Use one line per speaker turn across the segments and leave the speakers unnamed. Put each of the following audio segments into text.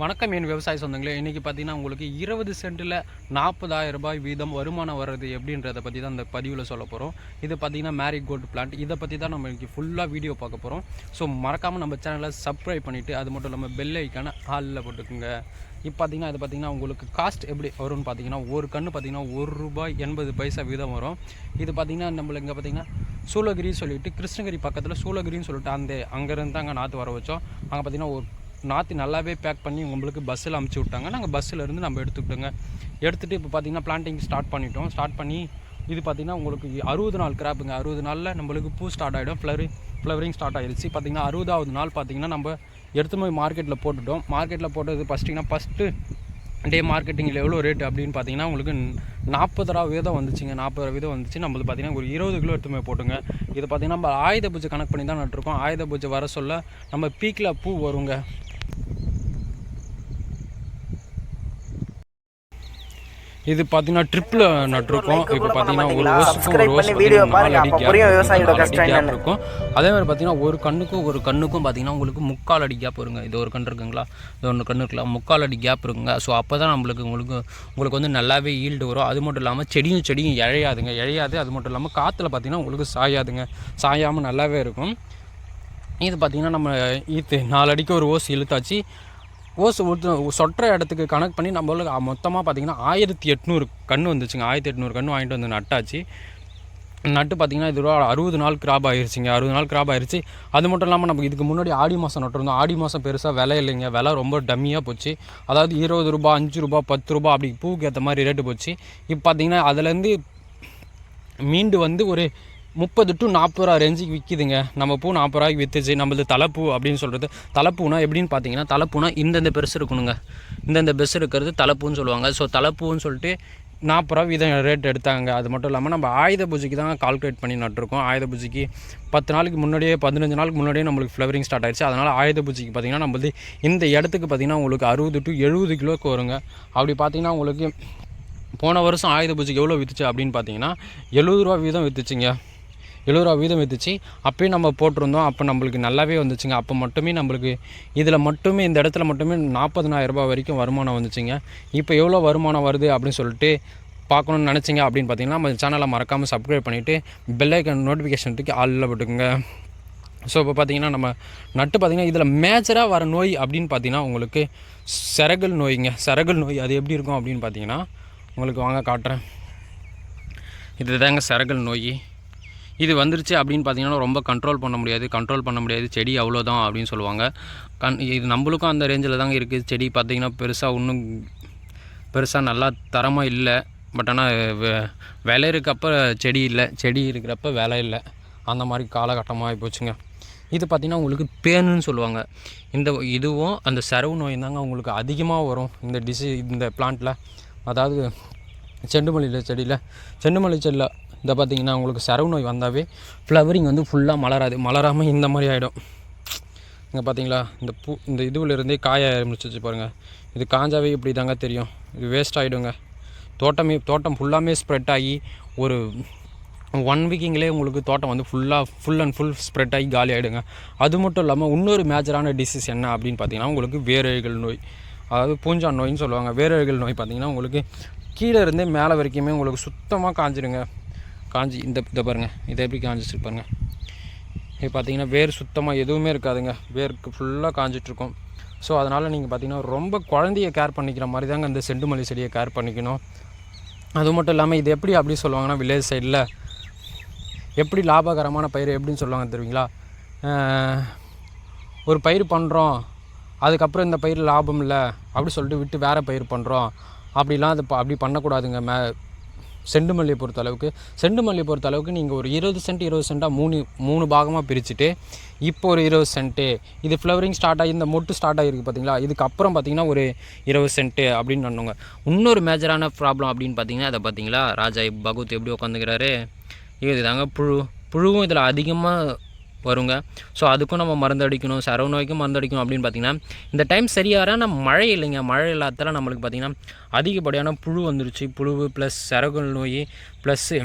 வணக்கம் என் விவசாய சொந்தங்களே. இன்றைக்கி பார்த்தீங்கன்னா உங்களுக்கு இருபது சென்ட்டில் நாற்பதாயிரம் ரூபாய் வீதம் வருமானம் வர்றது எப்படின்றத பற்றி தான் இந்த பதிவில் சொல்ல போகிறோம் இது பார்த்தீங்கன்னா மேரி கோல்டு பிளான்ட் இதை பற்றி தான் நம்ம இன்றைக்கி ஃபுல்லாக வீடியோ பார்க்க போகிறோம் ஸோ மறக்காமல் நம்ம சேனலை சப்ஸ்கிரைப் பண்ணிவிட்டு அது மட்டும் இல்லாமல் பெல் ஐக்கான ஹாலில் போட்டுக்குங்க. இப்போ பார்த்தீங்கன்னா இது பார்த்தீங்கன்னா உங்களுக்கு காஸ்ட் எப்படி வரும்னு பார்த்தீங்கன்னா ஒரு கன்று பார்த்தீங்கன்னா ஒரு ரூபாய் எண்பது பைசா வீதம் வரும். இது பார்த்தீங்கன்னா நம்மளுக்கு இங்கே பார்த்தீங்கன்னா சூளகிரி சொல்லிட்டு கிருஷ்ணகிரி பக்கத்தில் சூளகிரின்னு சொல்லிட்டு அந்த அங்கேருந்து அங்கே நாற்று வர வச்சோம். அங்கே பார்த்தீங்கன்னா ஒரு நாற்று நல்லாவே பேக் பண்ணி உங்களுக்கு பஸ்ஸில் அமுச்சு விட்டாங்க. நாங்கள் பஸ்ஸில் இருந்து நம்ம எடுத்துக்கிட்டோங்க. எடுத்துகிட்டு இப்போ பார்த்தீங்கன்னா பிளான்டிங் ஸ்டார்ட் பண்ணிட்டோம். ஸ்டார்ட் பண்ணி இது பார்த்திங்கன்னா உங்களுக்கு அறுபது நாள் கிராப்புங்க அறுபது நாளில் நம்மளுக்கு பூ ஸ்டார்ட் ஆகிடும் ஃப்ளவரி ஃப்ளவரிங் ஸ்டார்ட் ஆகிடுச்சு பார்த்திங்கன்னா அறுபதாவது நாள் பார்த்திங்கன்னா நம்ம எடுத்து போய் மார்க்கெட்டில் போட்டுட்டோம். மார்க்கெட்டில் போட்டது ஃபஸ்ட்டிங்கன்னா ஃபஸ்ட்டு டே மார்க்கெட்டிங்கில் எவ்வளோ ரேட் அப்படின்னு பார்த்தீங்கன்னா உங்களுக்கு நாற்பது ரூபா வீதம் வந்துச்சுங்க. நாற்பது ரூபா வீதம் வந்துச்சு. நம்மளுக்கு பார்த்தீங்கன்னா ஒரு இருபது கிலோ எடுத்துமே போட்டுங்க. இது பார்த்தீங்கன்னா நம்ம ஆயுத பூஜை கணக்கு பண்ணி தான் நட்டுருக்கோம். ஆயுத பூஜை வர சொல்ல நம்ம பீக்கில் பூ வருங்க. இது பார்த்தீங்கன்னா ட்ரிப்பில் நட்டிருக்கோம். இப்போ பார்த்தீங்கன்னா ஒரு வருஷத்துக்கு ஒரு வருஷம் நாலு அடி
புரியும்
இருக்கும். அதே மாதிரி பார்த்தீங்கன்னா ஒரு கண்ணுக்கும் ஒரு கண்ணுக்கும் பார்த்தீங்கன்னா உங்களுக்கு முக்கால் அடி கேப் வருங்க இது ஒரு கன்று இருக்குங்களா? இது ஒன்று கன்று இருக்கலாம் முக்கால் அடி கேப் இருக்குங்க. ஸோ அப்போ தான் நம்மளுக்கு உங்களுக்கு உங்களுக்கு வந்து நல்லாவே ஈல்டு வரும். அது மட்டும் இல்லாமல் செடியும் செடியும் இழையாதுங்க. இழையாது. அது மட்டும் இல்லாமல் காற்றுல பார்த்தீங்கன்னா உங்களுக்கு சாயாதுங்க. சாயாமல் நல்லாவே இருக்கும். இது பார்த்தீங்கன்னா நம்ம ஈத்து நாலு அடிக்கு ஒரு ஓஸ் இழுத்தாச்சு. ஓஸ் ஊற்று சொட்டுற இடத்துக்கு கனெக்ட் பண்ணி நம்மளுக்கு மொத்தமாக பார்த்தீங்கன்னா ஆயிரத்தி எட்நூறு கன்று வந்துச்சுங்க. ஆயிரத்தி எட்நூறு கன்று வாங்கிட்டு வந்து நட்டாச்சு. நட்டு பார்த்தீங்கன்னா இது அறுபது நாள் கிராப் ஆயிருச்சுங்க. அறுபது நாள் கிராப் ஆயிடுச்சு அது மட்டும் இல்லாமல் நம்ம இதுக்கு முன்னாடி ஆடி மாதம் நட்டுருந்தோம். ஆடி மாதம் பெருசாக விலை இல்லைங்க. விலை ரொம்ப டம்மியாக போச்சு. அதாவது இருபது ரூபா அஞ்சு ரூபா பத்து ரூபா அப்படி பூவுக்கு ஏற்ற மாதிரி ரேட்டு போச்சு. இப்போ பார்த்தீங்கன்னா அதுலேருந்து மீண்டு வந்து ஒரு முப்பது டு நாற்பது ரூபா ரேஞ்சுக்கு விற்கிதுங்க நம்ம பூ நாற்பது ரூபாய்க்கு விற்றுச்சு நம்மளது தலைப்பூ அப்படின்னு சொல்கிறது தலைப்பூனா எப்படின்னு பார்த்தீங்கன்னா தலைப்பூனா இந்தந்த பெருசு இருக்கணுங்க. இந்தந்த பெருசு இருக்கிறது தலைப்பூன்னு சொல்லுவாங்க. ஸோ தலைப்பூன்னு சொல்லிட்டு நாற்பது ரூபா வீதம் ரேட் எடுத்தாங்க. அது மட்டும் இல்லாமல் நம்ம ஆயுத பூஜைக்கு தான் கால்குலேட் பண்ணி நட்டுருக்கோம். ஆயுத பூஜைக்கு பத்து நாளைக்கு முன்னாடியே பதினஞ்சு நாளுக்கு முன்னாடியே நம்மளுக்கு ஃப்ளவரிங் ஸ்டார்ட் ஆயிடுச்சு. அதனால் ஆயுத பூஜைக்கு பார்த்தீங்கன்னா வந்து இந்த இடத்துக்கு பார்த்தீங்கன்னா உங்களுக்கு அறுபது டு எழுபது கிலோவுக்கு வருங்க அப்படி பார்த்தீங்கன்னா உங்களுக்கு போன வருஷம் ஆயுத பூஜைக்கு எவ்வளோ விற்றுச்சு அப்படின்னு பார்த்தீங்கன்னா எழுபது ரூபா வீதம் விற்றுச்சுங்க எழுபது ரூபா வீதம் விற்றுச்சு அப்பயும் நம்ம போட்டிருந்தோம். அப்போ நம்மளுக்கு நல்லாவே வந்துச்சுங்க. அப்போ மட்டுமே நம்மளுக்கு இதில் மட்டுமே இந்த இடத்துல மட்டுமே நாற்பதனாயிரம் ரூபாய் வரைக்கும் வருமானம் வந்துச்சுங்க. இப்போ எவ்வளோ வருமானம் வருது அப்படின்னு சொல்லிட்டு பார்க்கணுன்னு நினச்சிங்க அப்படின்னு பார்த்தீங்கன்னா நம்ம சேனலை மறக்காமல் சப்ஸ்கிரைப் பண்ணிவிட்டு பெல்லைக்கன் நோட்டிஃபிகேஷனுக்கு ஆளில் போட்டுக்குங்க. ஸோ இப்போ பார்த்தீங்கன்னா நம்ம நட்டு பார்த்தீங்கன்னா இதில் மேஜராக வர நோய் அப்படின்னு பார்த்தீங்கன்னா உங்களுக்கு சிறகுல் நோய்ங்க. சிறகுல் நோய் அது எப்படி இருக்கும் அப்படின்னு பார்த்தீங்கன்னா உங்களுக்கு வாங்க காட்டுறேன். இதுதாங்க சிறகுல் நோய். இது வந்துருச்சு அப்படின்னு பார்த்தீங்கன்னா ரொம்ப கண்ட்ரோல் பண்ண முடியாது. கண்ட்ரோல் பண்ண முடியாது. செடி அவ்வளோதான் அப்படின்னு சொல்லுவாங்க. கண் இது நம்மளுக்கும் அந்த ரேஞ்சில் தாங்க இருக்குது செடி பார்த்தீங்கன்னா பெருசாக ஒன்றும் பெருசாக நல்லா தரமாக இல்லை. பட் ஆனால் விலை இருக்கப்ப செடி இல்லை. செடி இருக்கிறப்ப விலை இல்லை. அந்த மாதிரி காலகட்டமாக ஆகி போச்சுங்க. இது பார்த்திங்கன்னா உங்களுக்கு பேனுன்னு சொல்லுவாங்க. இந்த இதுவும் அந்த சரவு நோய் தாங்க உங்களுக்கு அதிகமாக வரும். இந்த டிசி இந்த பிளான்ட்டில் அதாவது செண்டுமல்லியில் செடியில். செண்டுமல்லி செடியில் இந்த பார்த்தீங்கன்னா உங்களுக்கு சரவு நோய் வந்தாவே ஃப்ளவரிங் வந்து ஃபுல்லாக மலராது. மலராமல் இந்த மாதிரி ஆகிடும் இங்கே பார்த்தீங்களா? இந்த பூ இந்த இதுவில் இருந்தே காய ஆரம்பிச்சிச்சு பாருங்கள் இது காஞ்சாவே இப்படி தாங்க தெரியும். இது வேஸ்ட் ஆகிடுங்க தோட்டமே தோட்டம் ஃபுல்லாமே ஸ்ப்ரெட் ஆகி ஒரு ஒன் வீக்கிங்லேயே உங்களுக்கு தோட்டம் வந்து ஃபுல்லாக ஃபுல் அண்ட் ஃபுல் ஸ்ப்ரெட் ஆகி காலி ஆகிடுங்க அது மட்டும் இல்லாமல் இன்னொரு மேஜரான டிசீஸ் என்ன அப்படின்னு பார்த்தீங்கன்னா உங்களுக்கு வேரழிகள் நோய். அதாவது பூஞ்சான் நோயின்னு சொல்லுவாங்க. வேரழிகள் நோய் பார்த்தீங்கன்னா உங்களுக்கு கீழே இருந்தே மேலே வரைக்குமே உங்களுக்கு சுத்தமாக காஞ்சிடுங்க. காஞ்சி இந்த இதை பாருங்கள் இதை எப்படி காஞ்சிச்சு பாருங்கள் இது பார்த்தீங்கன்னா வேர் சுத்தமாக எதுவுமே இருக்காதுங்க. வேருக்கு ஃபுல்லாக காஞ்சிட்ருக்கும் ஸோ அதனால் நீங்கள் பார்த்தீங்கன்னா ரொம்ப குழந்தைய கேர் பண்ணிக்கிற மாதிரி தாங்க இந்த செண்டுமல்லி செடியை கேர் பண்ணிக்கணும். அது மட்டும் இல்லாமல் இது எப்படி அப்படி சொல்லுவாங்கன்னா வில்லேஜ் சைடில் எப்படி லாபகரமான பயிர் எப்படின்னு சொல்லுவாங்க தெரியுங்களா? ஒரு பயிர் பண்ணுறோம் அதுக்கப்புறம் இந்த பயிர் லாபம் இல்லை. அப்படி சொல்லிட்டு விட்டு வேறு பயிர் பண்ணுறோம் அப்படிலாம் அது ப- அப்படி பண்ணக்கூடாதுங்க. மே செண்டு மல்லியை பொறுத்த அளவுக்கு. செண்டு மல்லியை பொறுத்த அளவுக்கு நீங்கள் ஒரு இருபது சென்ட் இருபது சென்ட்டாக மூணு மூணு பாகமாக பிரிச்சுட்டு இப்போ ஒரு இருபது சென்ட்டு இது ஃப்ளவரிங் ஸ்டார்ட் ஆகி இந்த மொட்டு ஸ்டார்ட் ஆகிருக்கு பார்த்தீங்களா இதுக்கப்புறம் பார்த்தீங்கன்னா ஒரு இருபது சென்ட்டு அப்படின்னு பண்ணுங்க இன்னொரு மேஜரான ப்ராப்ளம் அப்படின்னு பார்த்தீங்கன்னா அதை பார்த்தீங்களா ராஜா பகவத் எப்படி உட்காந்துக்கிறாரு? இது தாங்க புழு. புழுவும் இதில் அதிகமாக வருங்க. ஸோ அதுக்கும் நம்ம மருந்து அடிக்கணும் சரவு நோய்க்கும் மருந்து அடிக்கணும் அப்படின்னு பார்த்தீங்கன்னா இந்த டைம் சரியான மழை இல்லைங்க. மழை இல்லாததால் நம்மளுக்கு பார்த்தீங்கன்னா அதிகப்படியான புழு வந்துருச்சு. புழு ப்ளஸ் சரகு நோய் ப்ளஸ்ஸு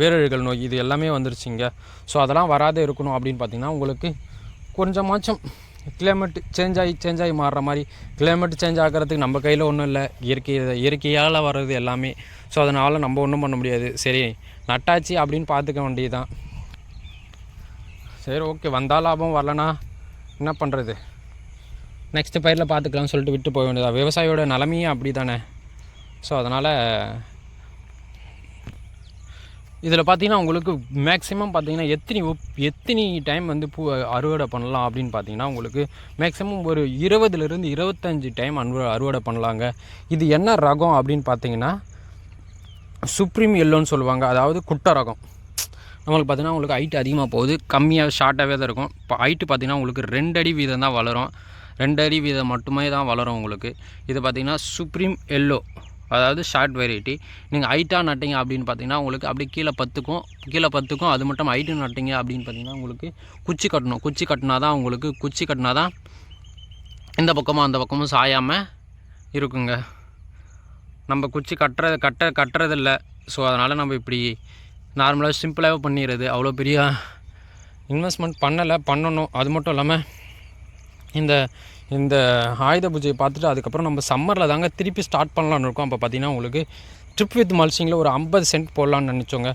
வேரழுகள் நோய் இது எல்லாமே வந்துருச்சுங்க. ஸோ அதெல்லாம் வராத இருக்கணும் அப்படின்னு பார்த்தீங்கன்னா உங்களுக்கு கொஞ்சமாச்சும் கிளைமேட் சேஞ்ச் ஆகி சேஞ்ச் ஆகி மாறுற மாதிரி கிளைமேட் சேஞ்ச் ஆகிறதுக்கு நம்ம கையில் ஒன்றும் இல்லை. இயற்கை இயற்கையால் வர்றது எல்லாமே. ஸோ அதனால் நம்ம ஒன்றும் பண்ண முடியாது. சரி நட்டாச்சு அப்படின்னு பார்த்துக்க வேண்டியது தான் சரி ஓகே வந்தால் லாபம் வரலனா என்ன பண்ணுறது நெக்ஸ்ட் பயிரில் பார்த்துக்கலாம்னு சொல்லிட்டு விட்டு போக வேண்டியதா விவசாயியோட நிலமையே அப்படி தானே ஸோ அதனால் இதில் பார்த்தீங்கன்னா உங்களுக்கு மேக்ஸிமம் பார்த்தீங்கன்னா எத்தனை ஒப்- எத்தனை டைம் வந்து பூ அறுவடை பண்ணலாம் அப்படின்னு பார்த்தீங்கன்னா உங்களுக்கு மேக்ஸிமம் ஒரு இருபதுலேருந்து இருபத்தஞ்சி டைம் அறுவ அறுவடை பண்ணலாங்க. இது என்ன ரகம் அப்படின்னு பார்த்தீங்கன்னா சுப்ரீம் எல்லோன்னு சொல்லுவாங்க. அதாவது குட்டை ரகம். நம்மளுக்கு பார்த்தீங்கன்னா உங்களுக்கு ஹைட் அதிகமாக போகுது. கம்மியாக ஷார்ட்டாகவே தான் இருக்கும். இப்போ ஹைட்டு பார்த்தீங்கன்னா உங்களுக்கு ரெண்டு அடி வீதம் தான் வளரும். ரெண்டு அடி வீதம் மட்டுமே தான் வளரும் உங்களுக்கு. இது பார்த்தீங்கன்னா சுப்ரீம் எல்லோ அதாவது ஷார்ட் வெரைட்டி நீங்கள் ஹைட்டாக நட்டிங்க அப்படின்னு பார்த்தீங்கன்னா உங்களுக்கு அப்படியே கீழே பத்துக்கும் கீழே பத்துக்கும் அது மட்டும் ஹைட்டு நட்டிங்க அப்படின்னு பார்த்தீங்கன்னா உங்களுக்கு குச்சி கட்டணும். குச்சி கட்டினா தான் உங்களுக்கு குச்சி கட்டினா தான் இந்த பக்கமும் அந்த பக்கமும் சாயாமல் இருக்குங்க. நம்ம குச்சி கட்டுறது கட்ட கட்டுறதில்ல. ஸோ அதனால் நம்ம இப்படி நார்மலாக சிம்பிளாகவே பண்ணிடுறது அவ்வளோ பெரிய இன்வெஸ்ட்மெண்ட் பண்ணலை பண்ணணும். அது மட்டும் இல்லாமல் இந்த இந்த ஆயுத பூஜையை பார்த்துட்டு அதுக்கப்புறம் நம்ம சம்மரில் தாங்க திருப்பி ஸ்டார்ட் பண்ணலான்னு இருக்கோம். அப்போ பார்த்தீங்கன்னா உங்களுக்கு ட்ரிப் வித் மல்சிங்கில் ஒரு ஐம்பது சென்ட் போடலான்னு நினச்சோங்க.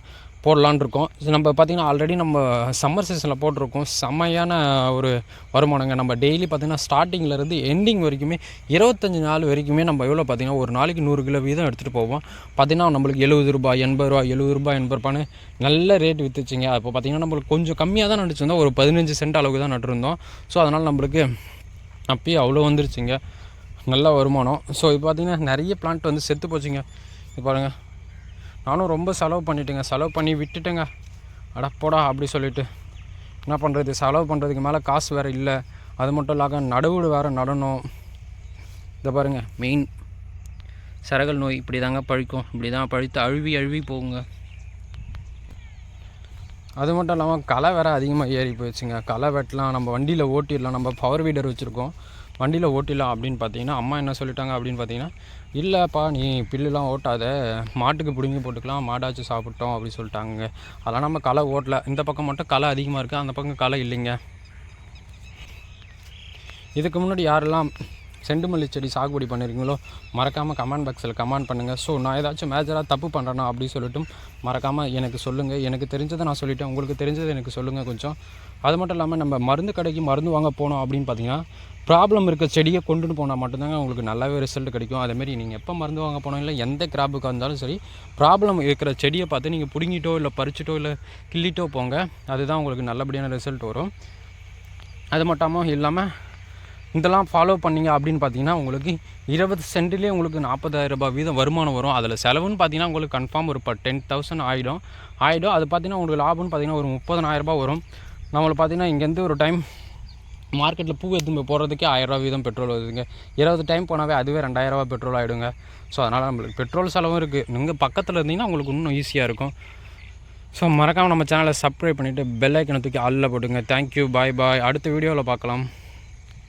போடலான்னு இருக்கோம். நம்ம பார்த்திங்கன்னா ஆல்ரெடி நம்ம சம்மர் சீசனில் போட்டிருக்கோம். செம்மையான ஒரு வருமானங்க. நம்ம டெய்லி பார்த்திங்கன்னா ஸ்டார்டிங்லேருந்து எண்டிங் வரைக்குமே இருபத்தஞ்சி நாள் வரைக்குமே நம்ம எவ்வளோ பார்த்திங்கன்னா ஒரு நாளைக்கு நூறு கிலோ வீதம் எடுத்துகிட்டு போவோம். பார்த்திங்கன்னா நம்மளுக்கு எழுபது ரூபாய் எண்பது ரூபா எழுபது ரூபாய் எண்பது ரூபான்னு நல்ல ரேட் விற்றுச்சிங்க அப்போ பார்த்திங்கன்னா நம்மளுக்கு கொஞ்சம் கம்மியாக தான் நடிச்சிருந்தோம். ஒரு பதினஞ்சு சென்ட் அளவுக்கு தான் நட்டிருந்தோம் ஸோ அதனால் நம்மளுக்கு அப்பயே அவ்வளோ வந்துருச்சுங்க. நல்ல வருமானம். ஸோ இப்போ பார்த்தீங்கன்னா நிறைய பிளான்ட் வந்து செத்து போச்சுங்க. இப்போ பாருங்கள் நானும் ரொம்ப செலவு பண்ணிட்டேங்க. செலவு பண்ணி விட்டுட்டேங்க. அட போடா அப்படி சொல்லிட்டு. என்ன பண்ணுறது செலவு பண்ணுறதுக்கு மேலே காசு வேறு இல்லை. அது மட்டும் இல்லாமல் நடுவுடு வேறு நடணும். இதை பாருங்கள் மெயின் சரகல் நோய் இப்படி தாங்க பழிக்கும். இப்படி தான் பழித்து அழுவி அழுவி போகுங்க. அது மட்டும் இல்லாமல் களை வேறு அதிகமாக ஏறி போயிடுச்சுங்க. களை வெட்டலாம். நம்ம வண்டியில் ஓட்டிடலாம். நம்ம பவர் வீடர் வச்சுருக்கோம். வண்டியில் ஓட்டிடலாம் அப்படின்னு பார்த்தீங்கன்னா அம்மா என்ன சொல்லிட்டாங்க அப்படின்னு பார்த்தீங்கன்னா இல்லைப்பா நீ பில்லுலாம் ஓட்டாத. மாட்டுக்கு பிடுங்கி போட்டுக்கலாம். மாடாச்சு சாப்பிட்டோம் அப்படின்னு சொல்லிட்டாங்க அதெல்லாம் நம்ம களை ஓட்டல. இந்த பக்கம் மட்டும் களை அதிகமாக இருக்குது அந்த பக்கம் களை இல்லைங்க. இதுக்கு முன்னாடி யாரெல்லாம் செண்டுமல்லி செடி சாகுபடி பண்ணியிருக்கீங்களோ மறக்காமல் கமெண்ட் பாக்ஸில் கமெண்ட் பண்ணுங்கள் ஸோ நான் ஏதாச்சும் மேஜராக தப்பு பண்ணுறேன்னா அப்படின்னு சொல்லிட்டும் மறக்காமல் எனக்கு சொல்லுங்கள் எனக்கு தெரிஞ்சதை நான் சொல்லிட்டேன். உங்களுக்கு தெரிஞ்சதை எனக்கு சொல்லுங்கள் கொஞ்சம். அது மட்டும் இல்லாமல் நம்ம மருந்து கடைக்கு மருந்து வாங்க போனோம் அப்படின்னு பார்த்தீங்கன்னா ப்ராப்ளம் இருக்க செடியை கொண்டுட்டு போனால் மட்டும்தாங்க உங்களுக்கு நல்லாவே ரிசல்ட் கிடைக்கும். அதேமாரி நீங்கள் எப்போ மருந்து வாங்க போனோம் இல்லை எந்த கிராப்புக்காக இருந்தாலும் சரி ப்ராப்ளம் இருக்கிற செடியை பார்த்து நீங்கள் பிடுங்கிட்டோ இல்லை பறிச்சிட்டோ இல்லை கிள்ளிட்டோ போங்க. அதுதான் உங்களுக்கு நல்லபடியான ரிசல்ட் வரும். அது மட்டும் இல்லாமல் இதெல்லாம் ஃபாலோ பண்ணீங்க அப்படின்னு பார்த்தீங்கன்னா உங்களுக்கு இருபது சென்ட்லேயே உங்களுக்கு நாற்பதாயிரம் ரூபாய் வீதம் வருமானம் வரும். அதில் செலவுன்னு பார்த்தீங்கன்னா உங்களுக்கு கன்ஃபார்ம் ஒரு இப்போ டென் தௌசண்ட் ஆகிடும் ஆகிடும் அது பார்த்தீங்கன்னா உங்களுக்கு லாபம்னு பார்த்தீங்கன்னா ஒரு முப்பதனாயிரம் ரூபாய் வரும். நம்மளை பார்த்தீங்கன்னா இங்கேருந்து ஒரு டைம் மார்க்கெட்டில் பூ எடுத்து போகிறதுக்கே ஆயிரரூவா வீதம் பெட்ரோல் வருதுங்க. இருபது டைம் போனாவே அதுவே ரெண்டாயிரரூவா பெட்ரோல் ஆகிடுங்க ஸோ அதனால் நம்மளுக்கு பெட்ரோல் செலவும் இருக்குது நீங்கள் பக்கத்தில் இருந்தீங்கன்னா உங்களுக்கு இன்னும் ஈஸியாக இருக்கும். ஸோ மறக்காமல் நம்ம சேனலை சப்ஸ்கிரைப் பண்ணிவிட்டு பெல் ஐக்கனை தூக்கி ஆளில் போட்டுங்க. தேங்க்யூ பாய் பாய் அடுத்த வீடியோவில் பார்க்கலாம்.